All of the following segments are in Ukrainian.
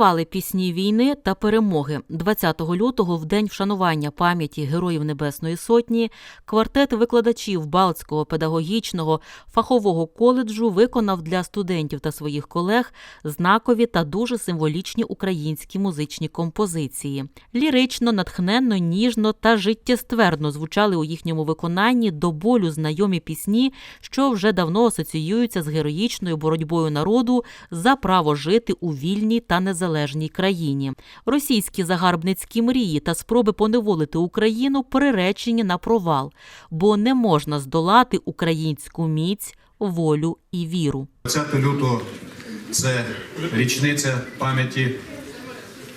Заспівали пісні війни та перемоги 20 лютого, в день вшанування пам'яті Героїв Небесної Сотні, квартет викладачів Балтського педагогічного фахового коледжу виконав для студентів та своїх колег знакові та дуже символічні українські музичні композиції. Лірично, натхненно, ніжно та життєствердно звучали у їхньому виконанні до болю знайомі пісні, що вже давно асоціюються з героїчною боротьбою народу за право жити у вільній та незалежній країні. Російські загарбницькі мрії та спроби поневолити Україну приречені на провал, бо не можна здолати українську міць, волю і віру. 20 лютого це річниця пам'яті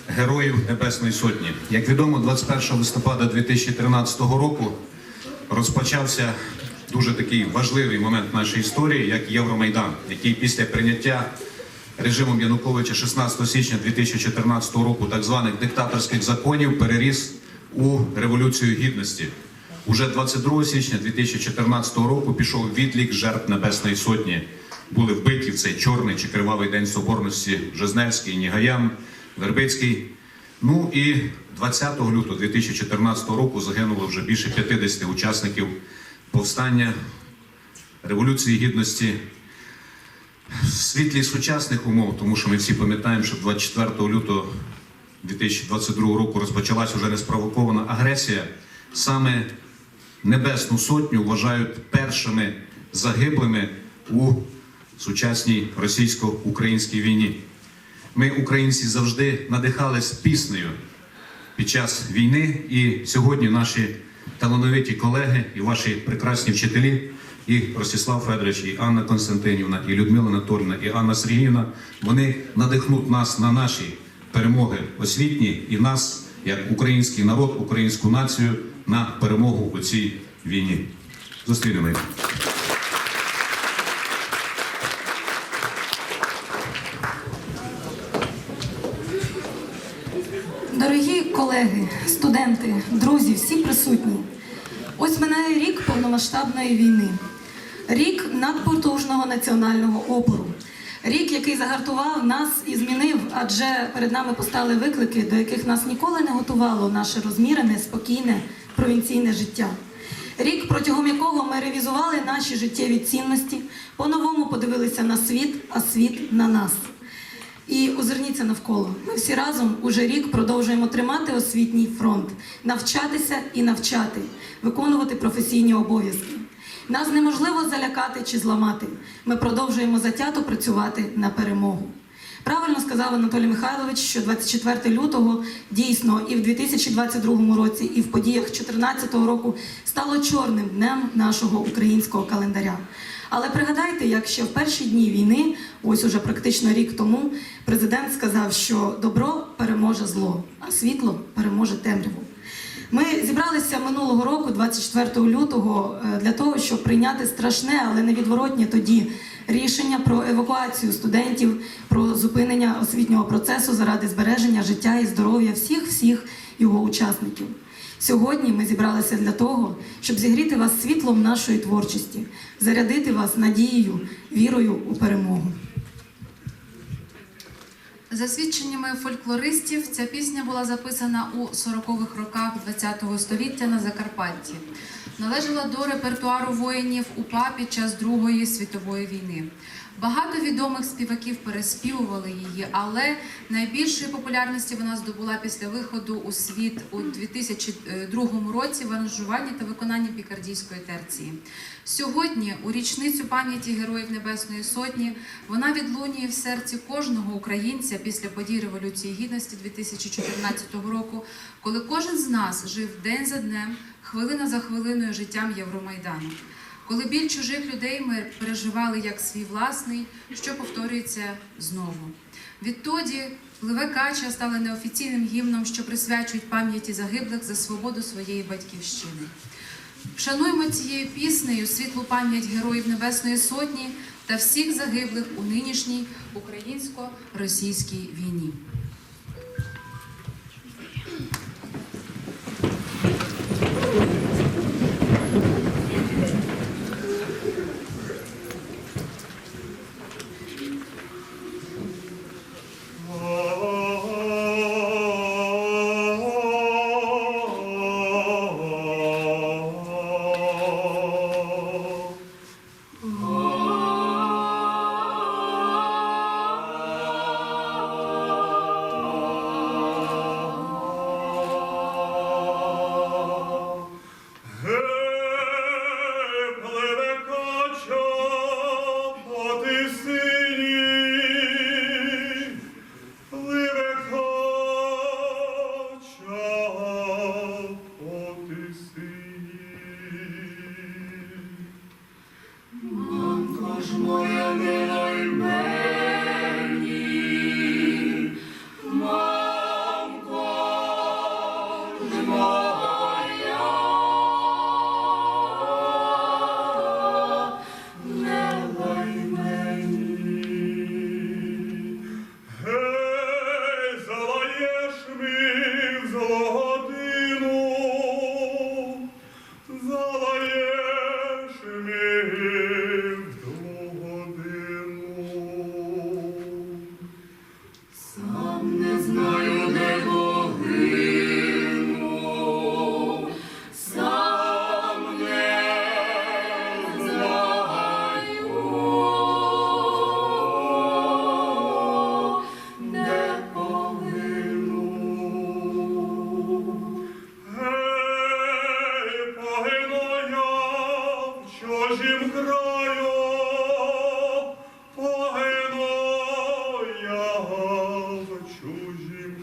Героїв Небесної Сотні. Як відомо, 21 листопада 2013 року розпочався дуже такий важливий момент нашої історії, як Євромайдан, який після прийняття режимом Януковича 16 січня 2014 року так званих диктаторських законів переріс у Революцію Гідності. Уже 22 січня 2014 року пішов відлік жертв Небесної Сотні. Були вбиті в цей чорний чи кривавий день соборності Жизневський, Нігаян, Вербицький. Ну і 20 лютого 2014 року загинуло вже більше 50 учасників повстання Революції Гідності в світлі сучасних умов, тому що ми всі пам'ятаємо, що 24 лютого 2022 року розпочалась вже неспровокована агресія. Саме Небесну Сотню вважають першими загиблими у сучасній російсько-українській війні. Ми, українці, завжди надихались піснею під час війни, і сьогодні наші талановиті колеги і ваші прекрасні вчителі, і Ростислав Федорович, і Анна Константинівна, і Людмила Анатольовна, і Анна Сергіївна, вони надихнуть нас на наші перемоги освітні і нас, як український народ, українську націю, на перемогу у цій війні. Зустрінемо їх. Дорогі колеги, студенти, друзі, всі присутні. Ось минає рік повномасштабної війни, рік надпотужного національного опору, рік, який загартував нас і змінив, адже перед нами постали виклики, до яких нас ніколи не готувало наше розмірене, спокійне провінційне життя. Рік, протягом якого ми ревізували наші життєві цінності, по-новому подивилися на світ, а світ на нас. І озирніться навколо. Ми всі разом уже рік продовжуємо тримати освітній фронт, навчатися і навчати, виконувати професійні обов'язки. Нас неможливо залякати чи зламати. Ми продовжуємо затято працювати на перемогу. Правильно сказав Анатолій Михайлович, що 24 лютого дійсно і в 2022 році, і в подіях 2014 року стало чорним днем нашого українського календаря. Але пригадайте, як ще в перші дні війни, ось уже практично рік тому, президент сказав, що добро переможе зло, а світло переможе темряву. Ми зібралися минулого року, 24 лютого, е, для того, щоб прийняти страшне, але невідворотнє тоді рішення про евакуацію студентів, про зупинення освітнього процесу заради збереження життя і здоров'я всіх всіх його учасників. Сьогодні ми зібралися для того, щоб зігріти вас світлом нашої творчості, зарядити вас надією, вірою у перемогу. За свідченнями фольклористів, ця пісня була записана у 40-х роках ХХ століття на Закарпатті. Належала до репертуару воїнів УПА під час Другої світової війни. Багато відомих співаків переспівували її, але найбільшої популярності вона здобула після виходу у світ у 2002 році в аранжуванні та виконанні пікардійської терції. Сьогодні, у річницю пам'яті Героїв Небесної Сотні, вона відлунює в серці кожного українця після подій Революції Гідності 2014 року, коли кожен з нас жив день за днем, хвилина за хвилиною життям Євромайдану. Коли біль чужих людей ми переживали як свій власний, що повторюється знову. Відтоді пливе кача стала неофіційним гімном, що присвячують пам'яті загиблих за свободу своєї батьківщини. Вшануємо цією піснею світлу пам'ять Героїв Небесної Сотні та всіх загиблих у нинішній українсько-російській війні. слава чужі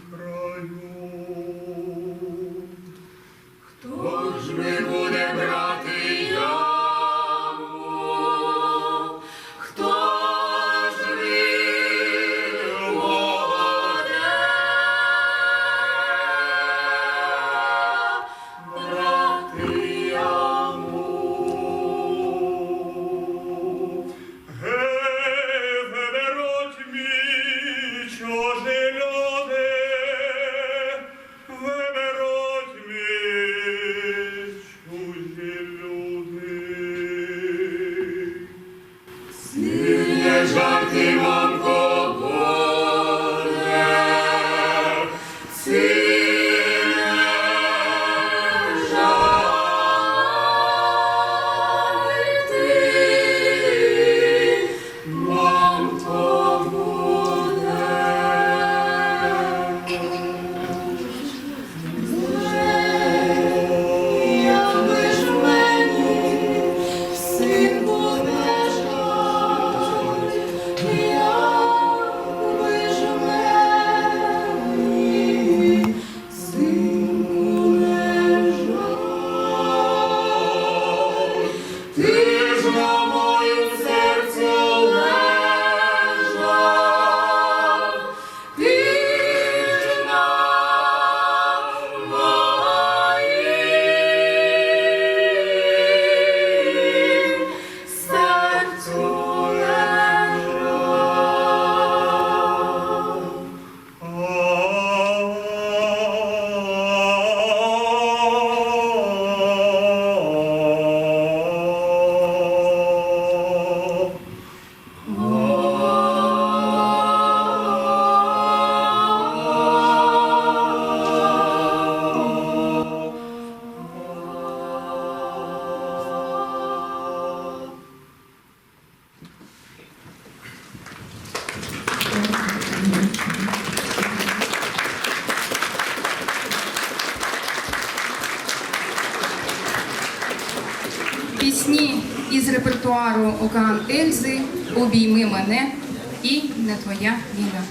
пісні із репертуару Океан Ельзи Обійми мене і не твоя війна.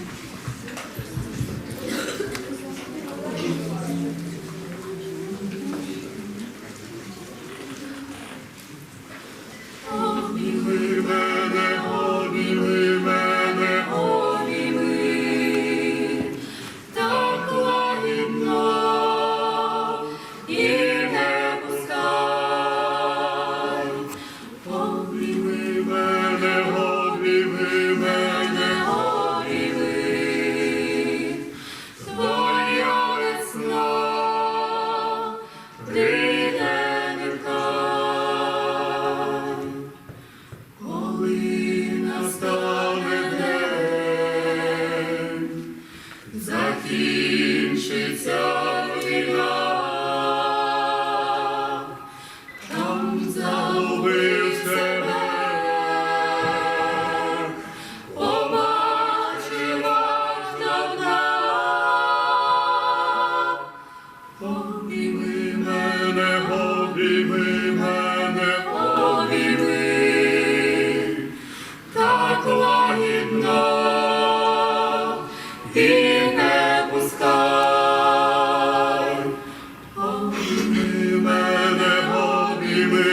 Amen.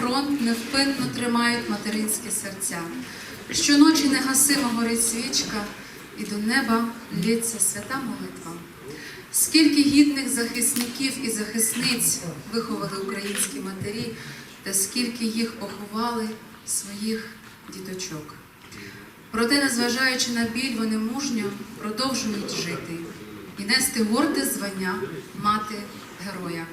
Фронт невпинно тримають материнські серця. Щоночі негасимо горить свічка, і до неба лється свята молитва. Скільки гідних захисників і захисниць виховали українські матері, та скільки їх поховали своїх діточок. Проте, незважаючи на біль, вони мужньо продовжують жити і нести горде звання мати героя.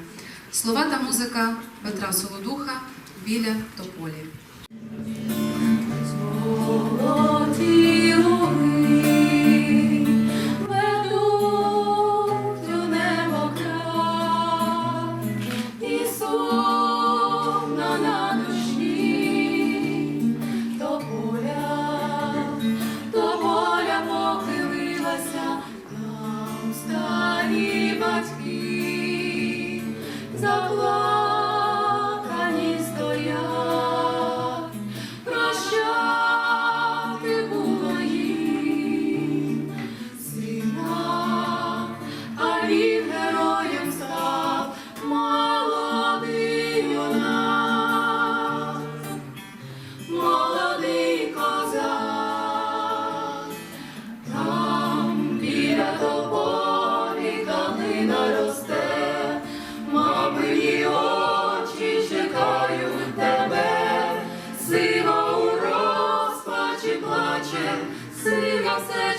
Слова та музика Петра Солодуха біля тополі.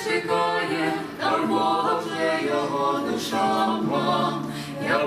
Чекає, там Бога вже його душа. Я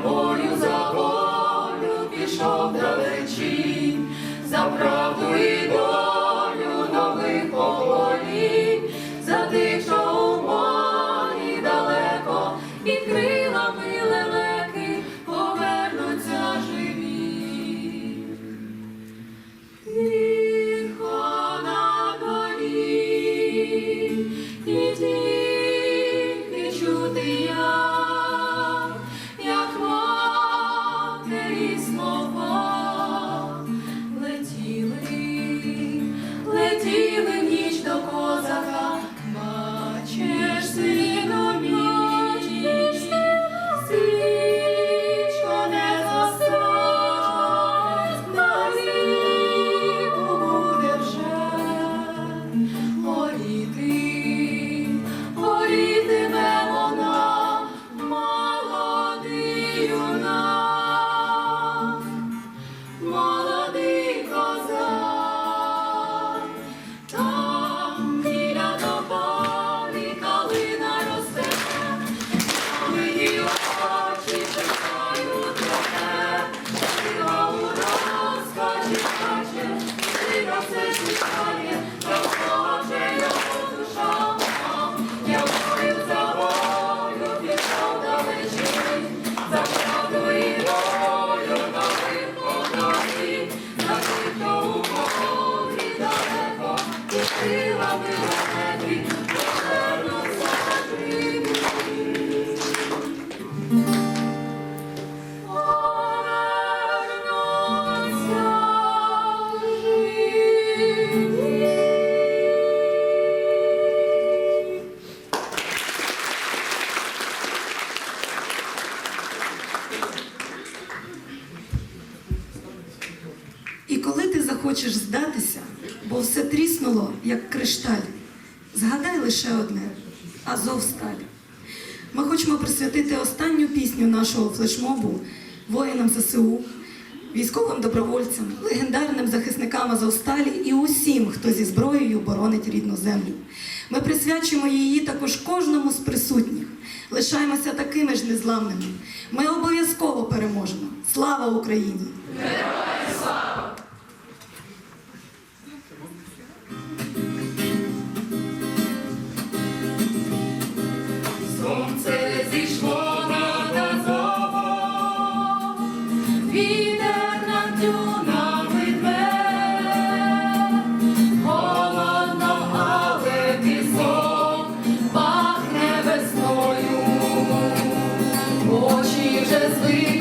Азовсталь. Ми хочемо присвятити останню пісню нашого флешмобу воїнам ЗСУ, військовим добровольцям, легендарним захисникам Азовсталі і усім, хто зі зброєю боронить рідну землю. Ми присвячуємо її також кожному з присутніх. Лишаємося такими ж незламними. Ми обов'язково переможемо. Слава Україні! Очі вже